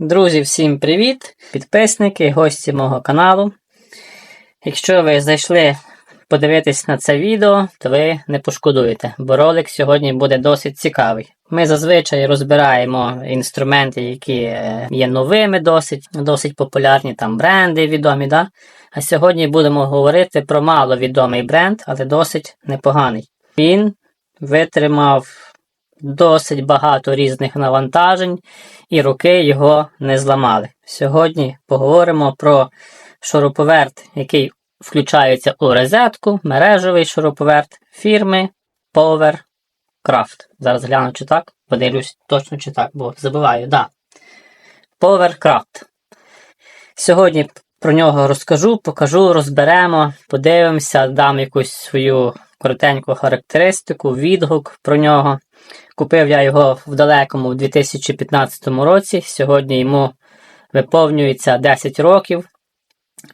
Друзі, всім привіт! Підписники, гості мого каналу. Якщо ви зайшли подивитись на це відео, то ви не пошкодуєте, бо ролик сьогодні буде досить цікавий. Ми зазвичай розбираємо інструменти, які е, є новими, досить, досить популярні, там бренди відомі. Да? А сьогодні будемо говорити про маловідомий бренд, але досить непоганий. Він витримав досить багато різних навантажень, і руки його не зламали. Сьогодні поговоримо про шуруповерт, який включається у розетку, мережевий шуруповерт фірми Powercraft. Зараз гляну, чи так. Подивлюсь точно чи так, бо забуваю, да. Powercraft. Сьогодні про нього розкажу, покажу, розберемо, подивимося, дам якусь свою коротеньку характеристику, відгук про нього. Купив я його в далекому 2015 році. Сьогодні йому виповнюється 10 років.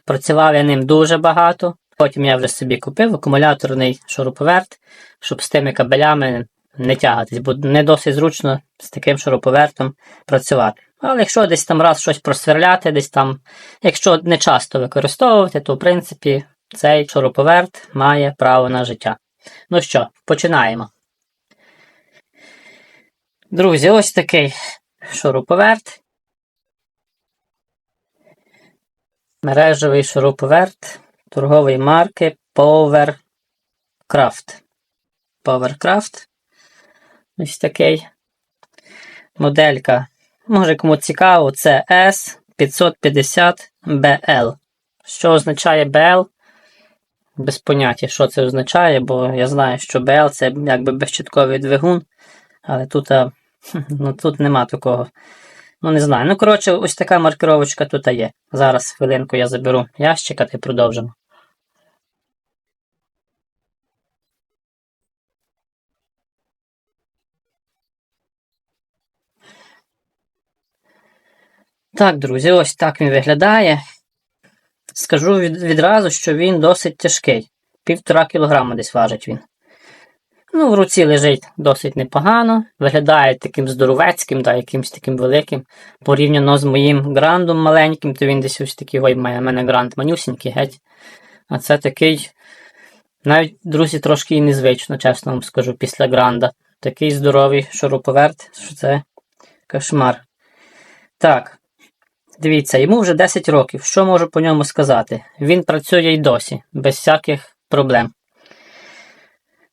Працював я ним дуже багато. Потім я вже собі купив акумуляторний шуруповерт, щоб з тими кабелями не тягатись, бо не досить зручно з таким шуруповертом працювати. Але якщо десь там раз щось просверляти, десь там, якщо не часто використовувати, то в принципі цей шуруповерт має право на життя. Ну що, починаємо. Друзі, ось такий шуруповерт. Мережевий шуруповерт торгової марки Powercraft. Powercraft. Ось такий. Моделька. Може, кому цікаво, це S550BL. Що означає BL? Без поняття, що це означає, бо я знаю, що BL це якби безчітковий двигун. Але тут, а, ну, тут нема такого. Ну, не знаю. Ну, коротше, ось така маркировочка тут є. Зараз хвилинку я заберу ящика та продовжимо. Так, друзі, ось так він виглядає. Скажу від, відразу, що він досить тяжкий. Півтора кілограма десь важить він. Ну, в руці лежить досить непогано, виглядає таким здоровецьким, да, якимось таким великим. Порівняно з моїм грандом маленьким, то він десь ось такий, ой, має в мене гранд манюсінький геть. А це такий, навіть, друзі, трошки і незвично, чесно вам скажу, після гранда. Такий здоровий шуруповерт, що це кошмар. Так, дивіться, йому вже 10 років. Що можу по ньому сказати? Він працює й досі, без всяких проблем.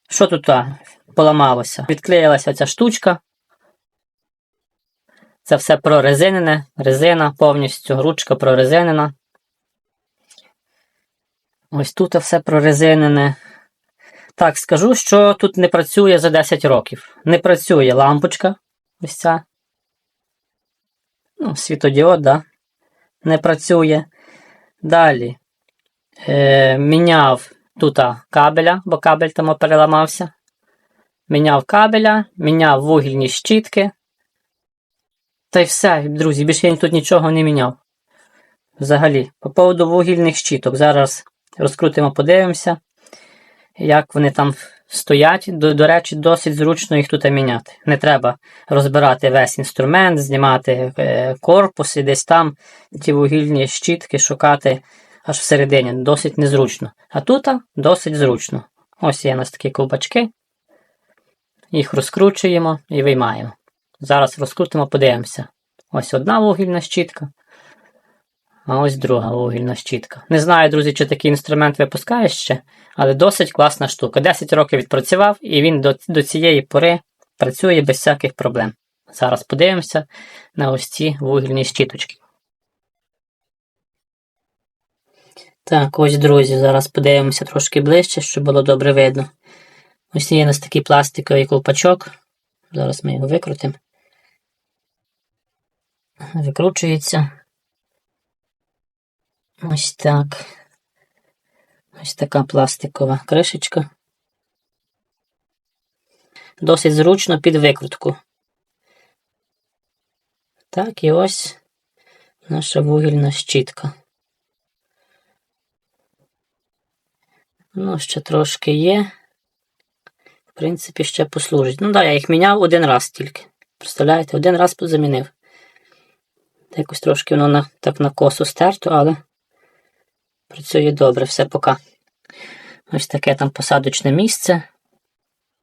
Що тут а, поламалося? Відклеїлася ця штучка. Це все прорезинене, резина повністю, ручка прорезинена. Ось тут все прорезинене. Так, скажу, що тут не працює за 10 років. Не працює лампочка. Ось ця. Ну, світодіод, да? Не працює. Далі. Е, міняв тут кабеля, бо кабель там переламався. Міняв кабеля, міняв вугільні щітки. Та й все, друзі, більше я тут нічого не міняв. Взагалі, по поводу вугільних щіток. Зараз розкрутимо, подивимося, як вони там стоять. До, до речі, досить зручно їх тут міняти. Не треба розбирати весь інструмент, знімати е, корпус і десь там ті вугільні щітки шукати аж всередині. Досить незручно. А тут досить зручно. Ось є у нас такі ковбачки. Їх розкручуємо і виймаємо. Зараз розкрутимо, подивимося. Ось одна вугільна щітка. А ось друга вугільна щітка. Не знаю, друзі, чи такий інструмент випускає ще, але досить класна штука. 10 років відпрацював, і він до, до цієї пори працює без всяких проблем. Зараз подивимося на ось ці вугільні щіточки. Так, ось, друзі, зараз подивимося трошки ближче, щоб було добре видно. Ось є у нас такий пластиковий ковпачок. Зараз ми його викрутимо. Викручується. Ось так. Ось така пластикова кришечка. Досить зручно під викрутку. Так, і ось наша вугільна щітка. Ну, ще трошки є. В принципі, ще послужить. Ну так, я їх міняв один раз тільки. Представляєте, один раз замінив. Якось трошки воно на, так на косу стерто, але працює добре, все поки. Ось таке там посадочне місце.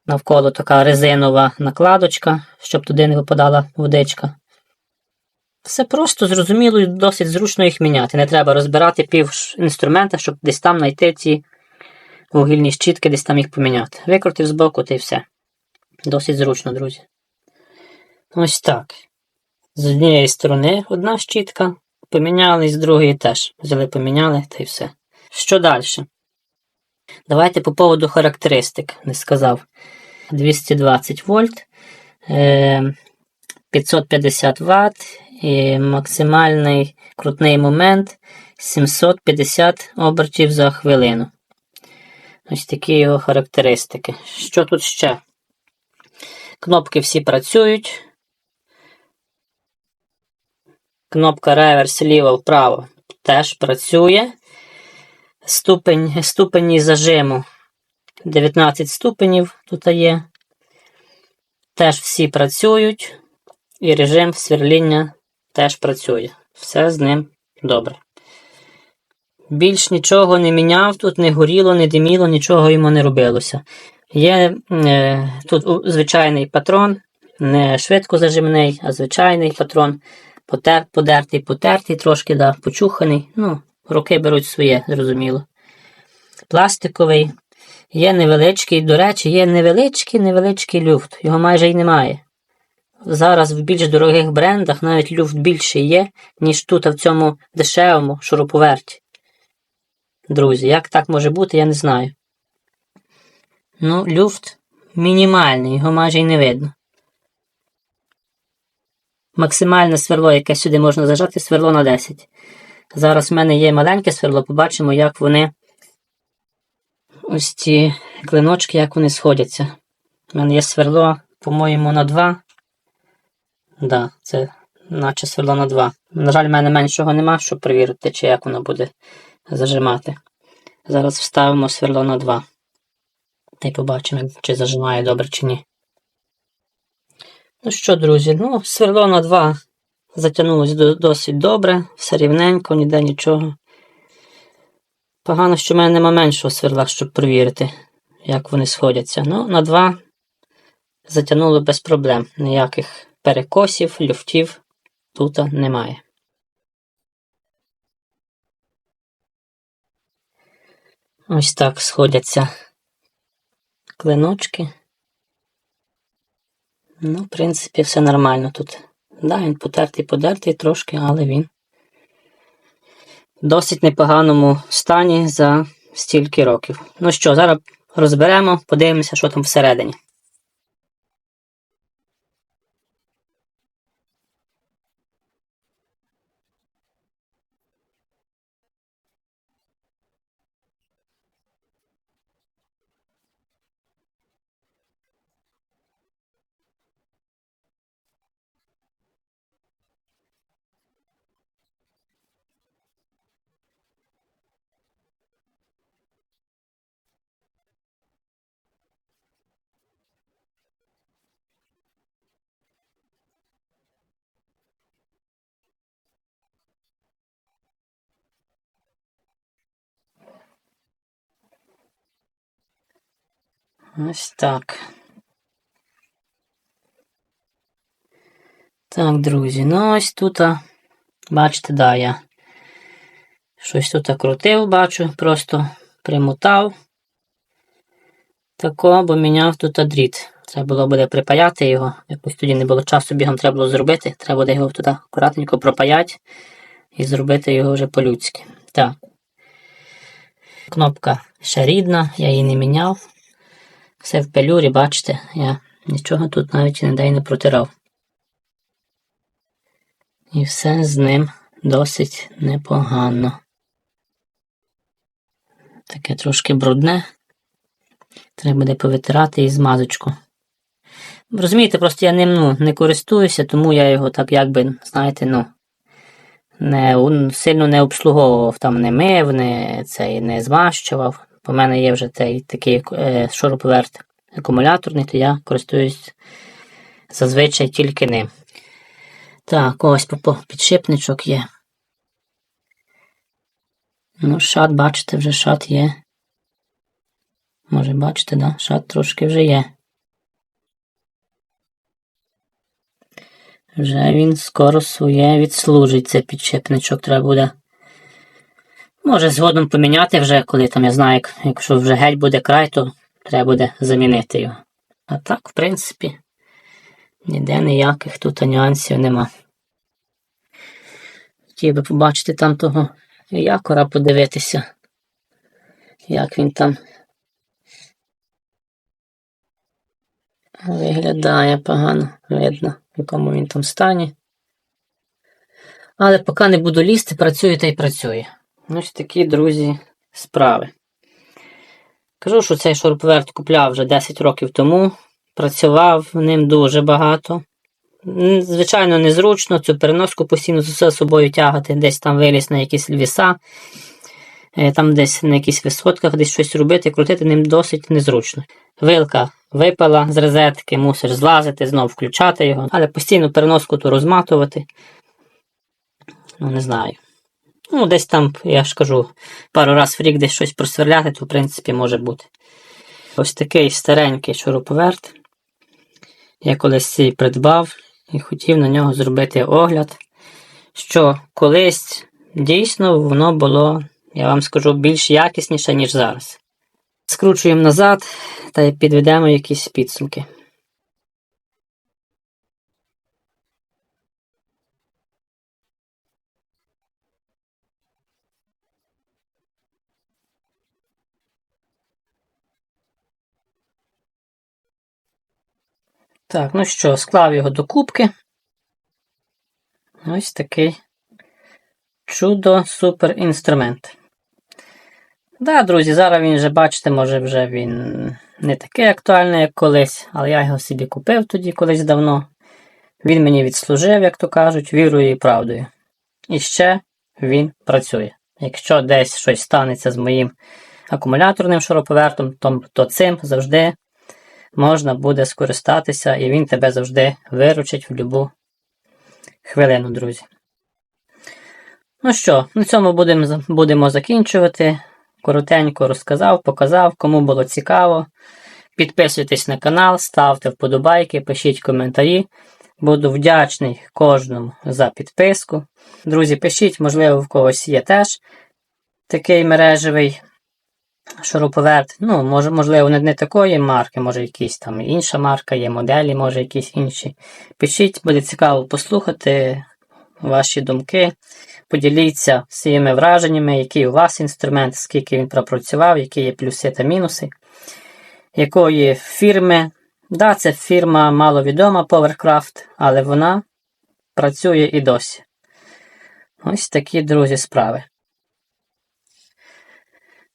Навколо така резинова накладочка, щоб туди не випадала водичка. Все просто, зрозуміло і досить зручно їх міняти. Не треба розбирати пів інструмента, щоб десь там знайти ці вугільні щітки, десь там їх поміняти. Викрутив з боку та й все. Досить зручно, друзі. Ось так. З однієї сторони одна щітка, поміняли, з другої теж. Взяли, поміняли та й все. Що далі? Давайте по поводу характеристик, не сказав. 220 вольт, е, 550 Вт і максимальний крутний момент 750 обертів за хвилину. Ось такі його характеристики. Що тут ще? Кнопки всі працюють. Кнопка реверс ліво-вправо теж працює. Ступень, ступені зажиму 19 ступенів тут є. Теж всі працюють. І режим сверління теж працює. Все з ним добре. Більш нічого не міняв, тут не горіло, не диміло, нічого йому не робилося. Є е, тут звичайний патрон, не швидкозажимний, а звичайний патрон. Потер, подертий, потертий, трошки да, почуханий. Ну, руки беруть своє, зрозуміло. Пластиковий. Є невеличкий, до речі, є невеличкий невеличкий люфт. Його майже й немає. Зараз в більш дорогих брендах навіть люфт більший є, ніж тут а в цьому дешевому шуруповерті. Друзі, як так може бути, я не знаю. Ну, люфт мінімальний, його майже й не видно. Максимальне сверло, яке сюди можна зажати, сверло на 10. Зараз в мене є маленьке сверло, побачимо, як вони. Ось ці клиночки, як вони сходяться. У мене є сверло, по-моєму, на 2. Да, це наче сверло на 2. На жаль, в мене меншого нема, щоб перевірити, чи як воно буде зажимати. Зараз вставимо сверло на 2. Та й побачимо, чи зажимає добре, чи ні. Ну що, друзі, ну, сверло на 2 затягнулось досить добре, все рівненько, ніде нічого. Погано, що в мене нема меншого сверла, щоб перевірити, як вони сходяться. Ну, на 2 затягнуло без проблем. Ніяких перекосів, люфтів тут немає. Ось так сходяться клиночки. Ну, в принципі, все нормально тут. Да, він потертий, подертий трошки, але він в досить непоганому стані за стільки років. Ну що, зараз розберемо, подивимося, що там всередині. Ось так. Так, друзі, ну ось тут, бачите, да, я щось тут крутив, бачу, просто примотав. Тако, бо міняв тут дріт. Треба було буде припаяти його. Якось тоді не було часу, бігом треба було зробити. Треба буде його туди акуратненько пропаяти і зробити його вже по-людськи. Так. Кнопка ще рідна, я її не міняв. Все в пелюрі, бачите, я нічого тут навіть ніде й не протирав. І все з ним досить непогано. Таке трошки брудне. Треба буде повитирати і змазочку. Розумієте, просто я ним ну, не користуюся, тому я його так якби, знаєте, ну, не, сильно не обслуговував, там не мив, не, цей, не змащував. По мене є вже цей такий е, шуруповерт акумуляторний, то я користуюсь зазвичай тільки ним. Так, ось підшипничок є. Ну, шат, бачите, вже шат є. Може, бачите, да? Шат трошки вже є. Вже він скоро своє відслужить, цей підшипничок треба буде. Може, згодом поміняти вже, коли там я знаю, як, якщо вже геть буде край, то треба буде замінити його. А так, в принципі, ніде ніяких тут нюансів нема. Хотів би побачити там того якора, подивитися, як він там виглядає погано, видно, в якому він там стані. Але поки не буду лізти, працює та й працює. Ось такі, друзі, справи. Кажу, що цей шуруповерт купляв вже 10 років тому. Працював ним дуже багато. Звичайно, незручно цю переноску постійно з собою тягати, десь там виліз на якісь ліса, е, там десь на якісь висотках, десь щось робити, крутити ним досить незручно. Вилка випала з розетки, мусиш злазити, знову включати його, але постійно переноску ту розматувати. Ну, не знаю. Ну, десь там, я ж кажу, пару раз в рік десь щось просверляти, то в принципі може бути. Ось такий старенький шуруповерт. Я колись цей придбав і хотів на нього зробити огляд, що колись дійсно воно було, я вам скажу, більш якісніше, ніж зараз. Скручуємо назад та підведемо якісь підсумки. Так, ну що, склав його до кубки. Ось такий чудо супер інструмент. Да, друзі, зараз він вже, бачите, може вже він не такий актуальний, як колись, але я його собі купив тоді колись давно. Він мені відслужив, як то кажуть, вірою і правдою. І ще він працює. Якщо десь щось станеться з моїм акумуляторним шуруповертом, то, то цим завжди можна буде скористатися, і він тебе завжди виручить в будь-яку хвилину, друзі. Ну що, на цьому будемо, будемо закінчувати. Коротенько розказав, показав, кому було цікаво. Підписуйтесь на канал, ставте вподобайки, пишіть коментарі. Буду вдячний кожному за підписку. Друзі, пишіть, можливо, в когось є теж такий мережевий шуруповерт. Ну, може, можливо, не, не такої марки, може якісь там інша марка, є моделі, може якісь інші. Пишіть, буде цікаво послухати ваші думки. Поділіться своїми враженнями, який у вас інструмент, скільки він пропрацював, які є плюси та мінуси, якої фірми. Да, це фірма маловідома Powercraft, але вона працює і досі. Ось такі, друзі, справи.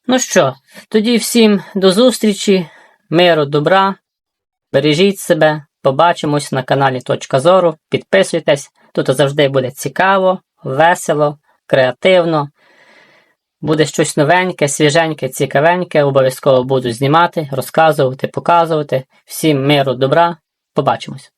Ну що, тоді всім до зустрічі, миру, добра, бережіть себе, побачимось на каналі Точка Зору, підписуйтесь, тут завжди буде цікаво, весело, креативно. Буде щось новеньке, свіженьке, цікавеньке, обов'язково буду знімати, розказувати, показувати. Всім миру, добра, побачимось!